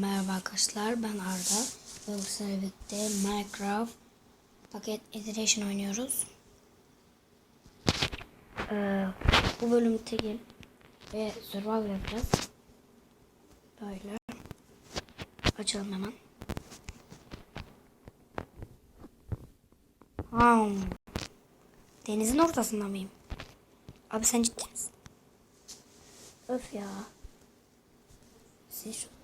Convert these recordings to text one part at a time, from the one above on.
Merhaba arkadaşlar ben Arda ve bu birlikte Minecraft Paket Edition oynuyoruz. Ee, bu bölüm tekil ve survival yapacağız. Böyle. Açalım hemen. Hmm. Denizin ortasında mıyım? Abi sen ciddi misin? Öf ya. Sil şunu.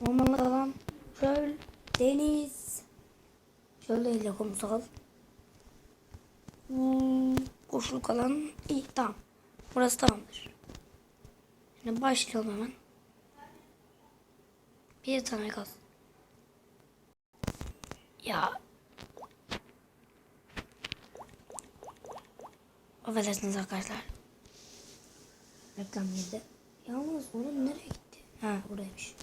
Ormanlık alan, çöl, deniz. Çöl değil de kumsal. Hmm, koşuluk alan. İyi tamam. Burası tamamdır. Şimdi başlayalım hemen. Bir tane kalsın. Ya. Affedersiniz arkadaşlar. Reklam girdi. Yalnız onun nereye gitti? Ha buradaymış.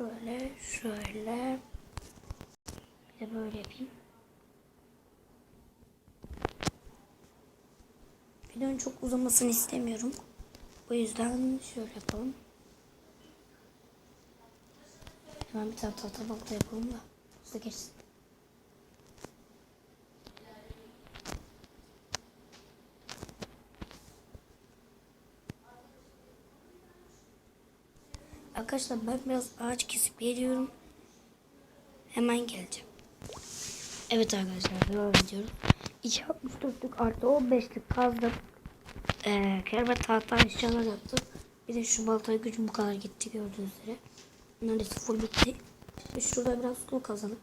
Şöyle şöyle. Bir de böyle yapayım. Videonun çok uzamasını istemiyorum. O yüzden şöyle yapalım. Hemen bir tane tahta balıkla yapalım da hızlı geçsin. Arkadaşlar ben biraz ağaç kesip geliyorum. Hemen geleceğim. Evet arkadaşlar devam ediyorum. 2.64'lük artı 15'lik kazdım. Ee, kerbe tahta eşyalar yaptım. Bir de şu baltaya gücüm bu kadar gitti gördüğünüz üzere. Neredeyse full bitti. Şurada biraz su kazanıp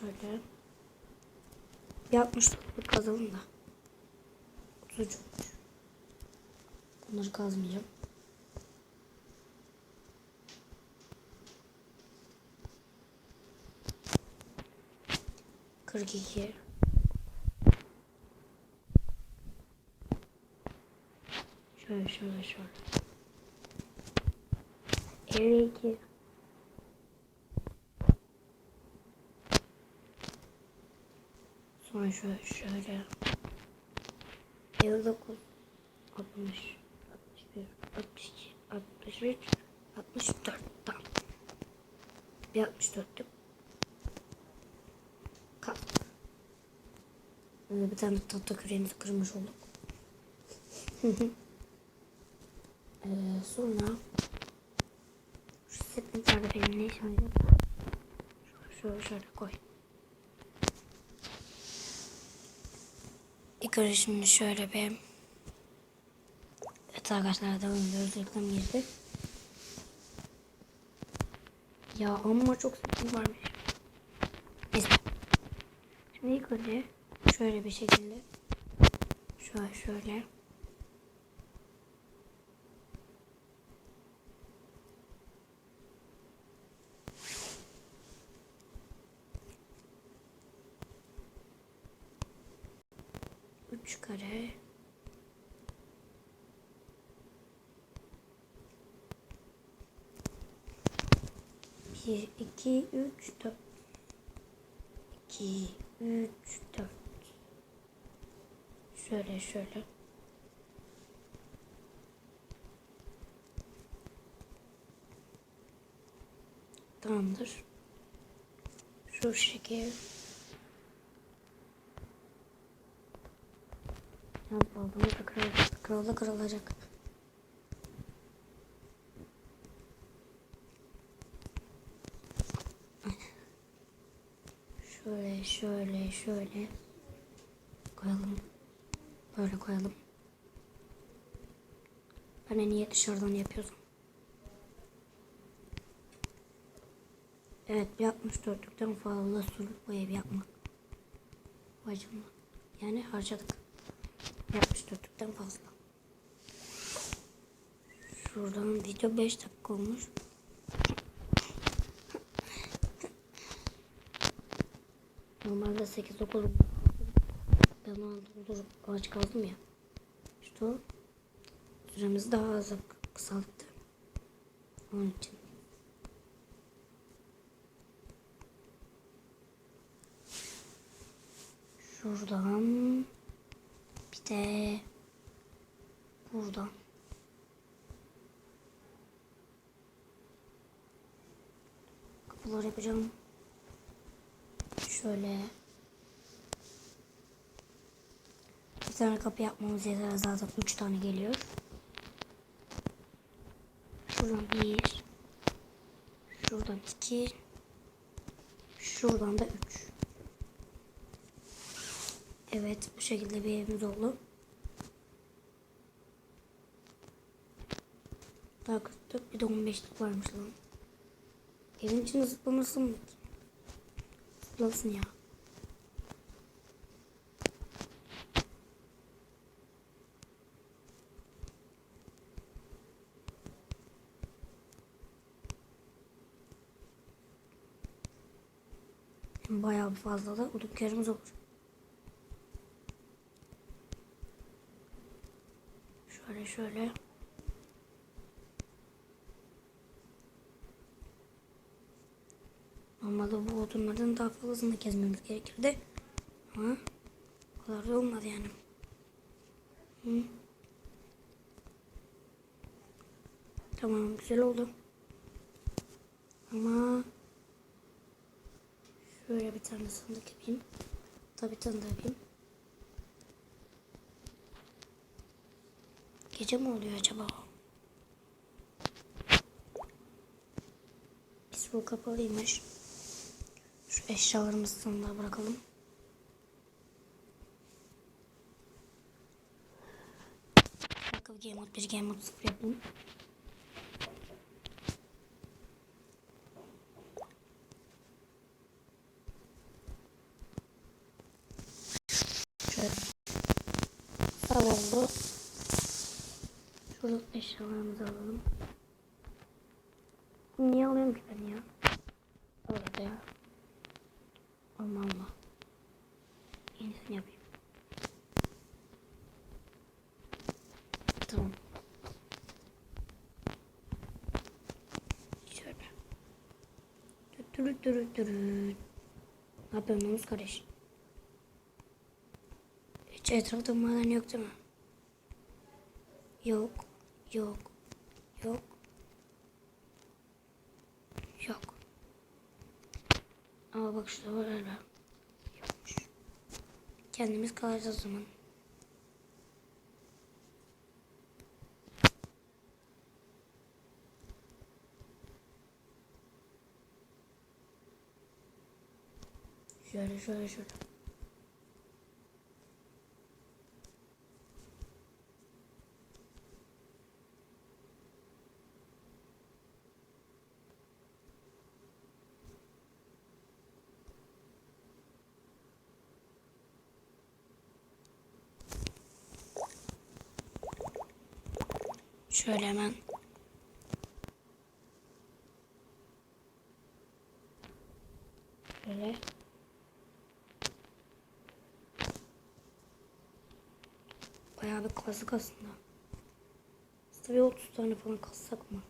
Şöyle. Yapmış kazalım da. Tutucu. Bunları kazmayacağım. Kırk iki. Şöyle şöyle şöyle. 52 Hemen şöyle şöyle. 59 60 61 62 63 64 tam. Bir 64'lük. Kalk. Böyle bir tane tahta küreğimizi kırmış olduk. ee, sonra şu sepetler benim ne işim Şöyle şöyle koy. Şimdi şöyle bir Evet arkadaşlar devam ediyoruz. Reklam girdi. Ya amma çok sıkıntı varmış. Neyse. Şimdi ilk önce şöyle bir şekilde şöyle şöyle 1, 2, 3, 4. 2, 3, 4. Şöyle şöyle. Tamamdır. Şu şekil. Ya babamı kırılacak. Kırılacak. Şöyle şöyle koyalım. Böyle koyalım. Ben en iyi dışarıdan yapıyordum. Evet bir 64'lükten fazla suluk bu ev yapmak. Bacımla. Yani harcadık. Bir 64'lükten fazla. Şuradan video 5 dakika olmuş. Normalde 8-9 ben o anda durup ağaç kaldım ya. İşte o süremizi daha az kısalttı. Onun için. Şuradan bir de buradan. Kapılar yapacağım. Şöyle. Bir tane kapı yapmamız yeter. Zaten üç tane geliyor. Şuradan bir. Şuradan iki. Şuradan da üç. Evet bu şekilde bir evimiz oldu. Daha 44 bir de 15'lik varmış lan. Evin içinde zıplamasın mı? Zıplasın ya. Bayağı fazla da uduklarımız olur. Şöyle şöyle. Normalde bu odunlardan daha fazlasını kesmemiz gerekirdi. Ama o kadar da olmadı yani. Hı. Tamam güzel oldu. Ama şöyle bir tane sandık yapayım. Tabii bir tane daha yapayım. Gece mi oluyor acaba? Biz bu kapalıymış. Şu eşyalarımızı sandığa bırakalım. Bakalım game mode 1 game mode 0 yapalım. Şöyle. Sağ oldu. Şurada eşyalarımızı alalım. Niye alıyorum ki ben ya? Orada ya. Alma alma. Yenisini yapayım. Tamam. Şöyle. Dürü dürü. Ne yapıyorsun kardeş? Hiç etrafta maden yok değil mi? Yok. Yok. Yok. Yok. Ama bak şurada var hala. Yokmuş. Kendimiz kalacağız o zaman. Şöyle şöyle şöyle. Şöyle hemen. Bayağı bir kazık aslında. Tabii 30 tane falan kazsak mı?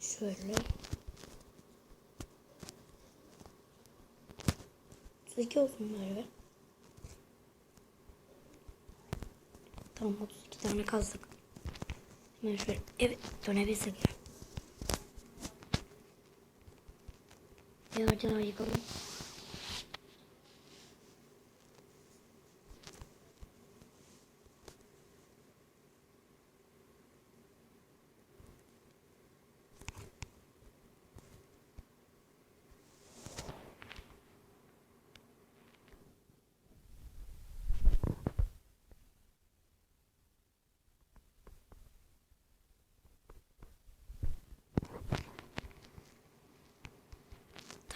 Şöyle. 32 olsun böyle. Tamam 32 tane kazdık. Hemen şöyle evet dönebilsek ya. Bir ağacı daha yıkalım.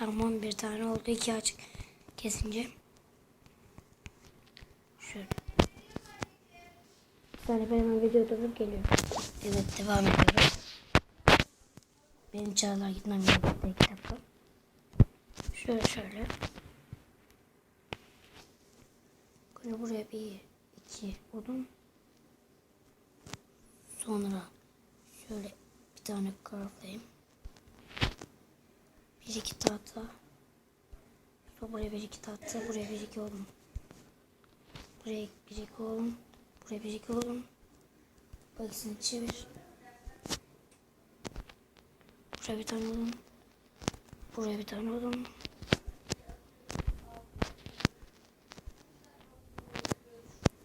Tamam bir tane oldu. iki açık kesince. Şöyle. Bir saniye ben video durup geliyorum. Evet devam ediyoruz. Benim çağlar gitmem gerekiyor kitapta. Şöyle şöyle. Şimdi buraya bir iki odun. Sonra şöyle bir tane craftlayayım. Bir iki tahta. Buraya bir iki tahta. Buraya bir iki odun. Buraya bir iki odun. Buraya bir iki odun. Bak ikisini çevir. Buraya bir tane odun. Buraya bir tane odun.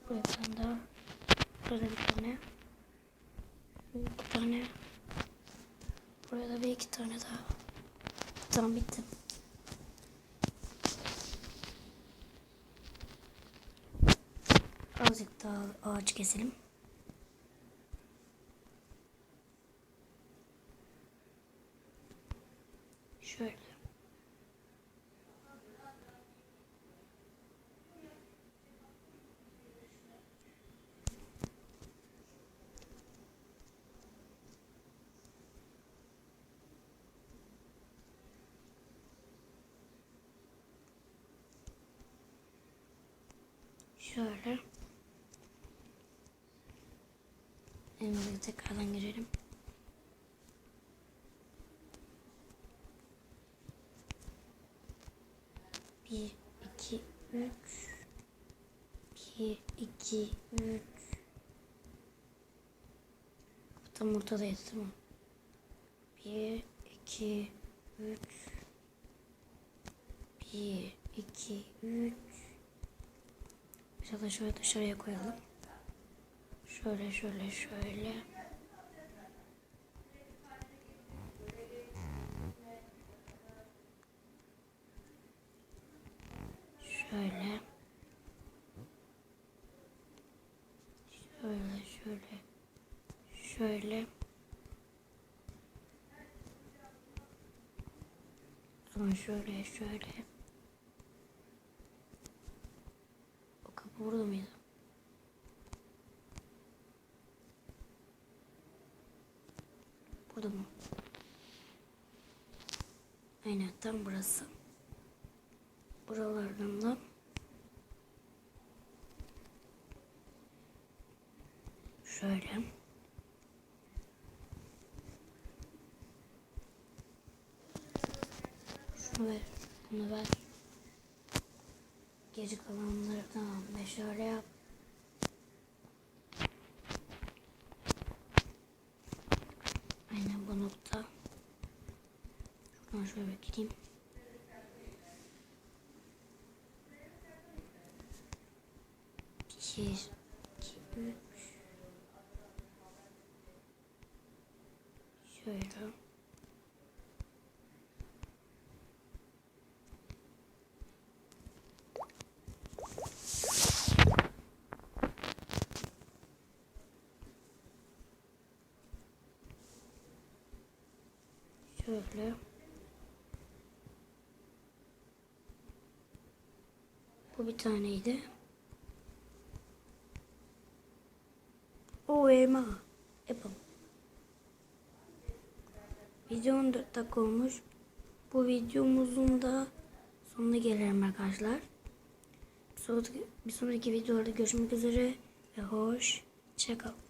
Buraya bir tane daha. Burada bir tane. İki tane. Buraya da bir iki tane daha. Tamam bitti. Azıcık daha ağaç keselim. Şöyle. Şöyle. Elimize tekrardan girelim. Bir, iki, üç. Bir, iki, üç. Tam ortadayız tamam. Bir, iki, üç. Bir, iki, üç. Da şöyle dışarıya koyalım. Şöyle şöyle şöyle. Şöyle. Şöyle şöyle. Şöyle. Sonra şöyle şöyle. O kapı burada mıydı? Burada mı? Aynen tam burası. Buralardan da şöyle şunu ver, bunu ver. Geri kalanları tamam ve şöyle yap. Aynen bu nokta. Şuradan şöyle gideyim. Bir, iki, üç. Şöyle. Şöyle. Bu bir taneydi. O elma. Apple. Video 14 dakika olmuş. Bu videomuzun da sonuna gelelim arkadaşlar. Bir sonraki, bir sonraki videolarda görüşmek üzere ve hoşça kalın.